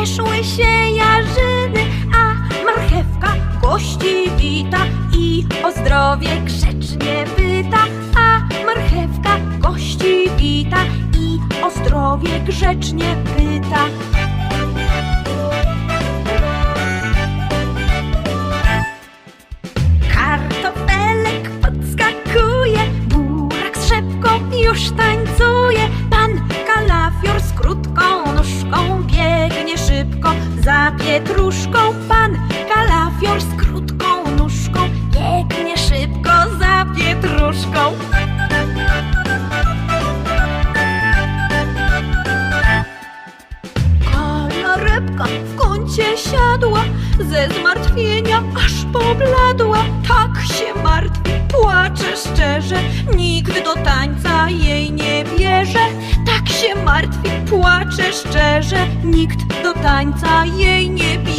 zeszły się jarzyny, a marchewka gości wita i o zdrowie grzecznie pyta, a marchewka gości wita i o zdrowie grzecznie pyta. Kartofelek podskakuje, burak z szepką już tańcuje. Za pietruszką. Pan kalafior z krótką nóżką biegnie szybko za pietruszką. Kolorybka w kącie siadła, ze zmartwienia aż pobladła. Tak się martwi, płacze szczerze, nikt do tańca jej nie martwi, płacze szczerze, nikt do tańca jej nie.